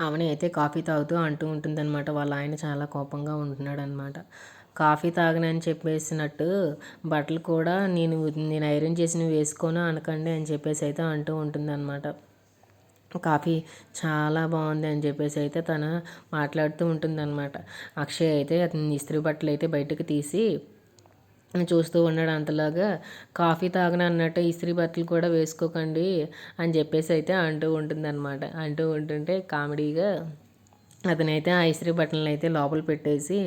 అవని అయితే కాఫీ తాగుతూ అంటూ ఉంటుందన్నమాట. వాళ్ళ ఆయన చాలా కోపంగా ఉంటున్నాడు అనమాట కాఫీ తాగనని చెప్పేసినట్టు బట్టలు కూడా నేను నేను ఐరన్ చేసినవి వేసుకోను అనకండి అని చెప్పేసి అయితే అంటూ ఉంటుందన్నమాట. కాఫీ చాలా బాగుంది అని చెప్పేసి అయితే తను మాట్లాడుతూ ఉంటుందన్నమాట. అక్షయ్ అయితే అతని ఇస్త్రీ బట్టలు అయితే బయటకు తీసి చూస్తూ ఉన్నాడు అంతలాగా. కాఫీ తాగను అన్నట్టు ఇస్త్రీ బట్టలు కూడా వేసుకోకండి అని చెప్పేసి అయితే అంటూ ఉంటుందన్నమాట. అంటూ ఉంటుంటే కామెడీగా అతనైతే ఆ ఇస్త్రీ బట్టలను అయితే లోపల పెట్టేసి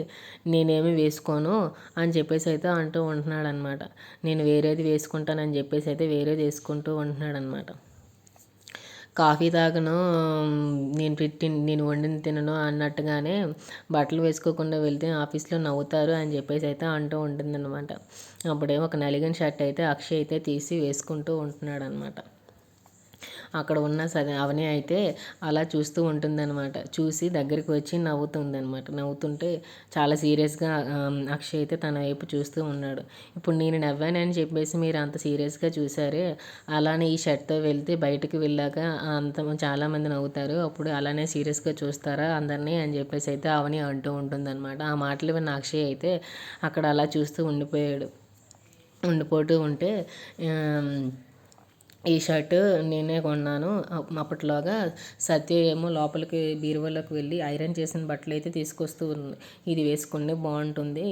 నేనేమి వేసుకోను అని చెప్పేసి అయితే అంటూ ఉంటున్నాడు అనమాట నేను వేరేది వేసుకుంటానని చెప్పేసి అయితే వేరేది వేసుకుంటూ ఉంటున్నాడు అనమాట కాఫీ తాగను నేను పెట్టి నేను వండిన తినను అన్నట్టుగానే బట్టలు వేసుకోకుండా వెళ్తే ఆఫీస్లో నవ్వుతారు అని చెప్పేసి అయితే అంటూ ఉంటుందన్నమాట. అప్పుడేమో ఒక నలిగిన షర్ట్ అయితే అక్షయ్ అయితే తీసి వేసుకుంటూ ఉంటున్నాడు అనమాట అక్కడ ఉన్న సరే అవని అయితే అలా చూస్తూ ఉంటుందన్నమాట. చూసి దగ్గరికి వచ్చి నవ్వుతుందన్నమాట. నవ్వుతుంటే చాలా సీరియస్గా అక్షయ్ అయితే తన వైపు చూస్తూ ఉన్నాడు. ఇప్పుడు నేను నవ్వానని చెప్పేసి మీరు అంత సీరియస్గా చూసారే అలానే ఈ షర్ట్తో వెళ్తే బయటకు వెళ్ళాక అంత చాలామంది నవ్వుతారు. అప్పుడు అలానే సీరియస్గా చూస్తారా అందరినీ? అని చెప్పేసి అయితే అవని అంటూ ఉంటుందన్నమాట. ఆ మాటలు విన్న అక్షయ్ అయితే అక్కడ అలా చూస్తూ ఉండిపోయాడు. ఉండిపోతూ ఉంటే ఈ షర్ట్ నేనే కొన్నాను. అప్పట్లాగా సత్య ఏమో లోపలికి బీరువాలోకి వెళ్ళి ఐరన్ చేసిన బట్టలు అయితే తీసుకొస్తూ ఉంది. ఇది వేసుకోండి బాగుంటుంది.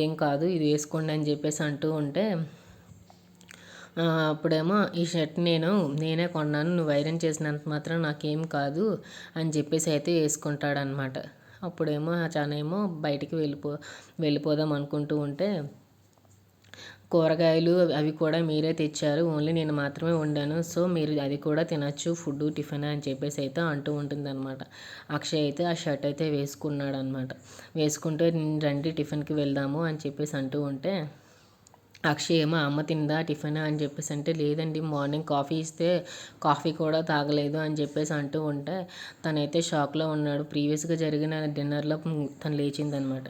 ఏం కాదు ఇది వేసుకోండి అని చెప్పేసి అంటూ ఉంటే అప్పుడేమో ఈ షర్ట్ నేను నేనే కొన్నాను నువ్వు ఐరన్ చేసినంత మాత్రం నాకేం కాదు అని చెప్పేసి అయితే వేసుకుంటాడనమాట అప్పుడేమో చానేమో బయటికి వెళ్ళిపో వెళ్ళిపోదాం అనుకుంటూ ఉంటే కూరగాయలు అవి కూడా మీరే తెచ్చారు. ఓన్లీ నేను మాత్రమే వండాను. సో మీరు అది కూడా తినచ్చు ఫుడ్ టిఫిన్ అని చెప్పేసి అయితే అంటూ ఉంటుందన్నమాట. అక్షయ్ అయితే ఆ షర్ట్ అయితే వేసుకున్నాడు అనమాట వేసుకుంటే రండి టిఫిన్కి వెళ్దాము అని చెప్పేసి అంటూ ఉంటే అక్షయ్ ఏమో అమ్మ తిందా టిఫిన్ అని చెప్పేసి అంటే లేదండి మార్నింగ్ కాఫీ ఇస్తే కాఫీ కూడా తాగలేదు అని చెప్పేసి అంటూ ఉంటే తనైతే షాక్లో ఉన్నాడు. ప్రీవియస్గా జరిగిన డిన్నర్లో తను లేచిందనమాట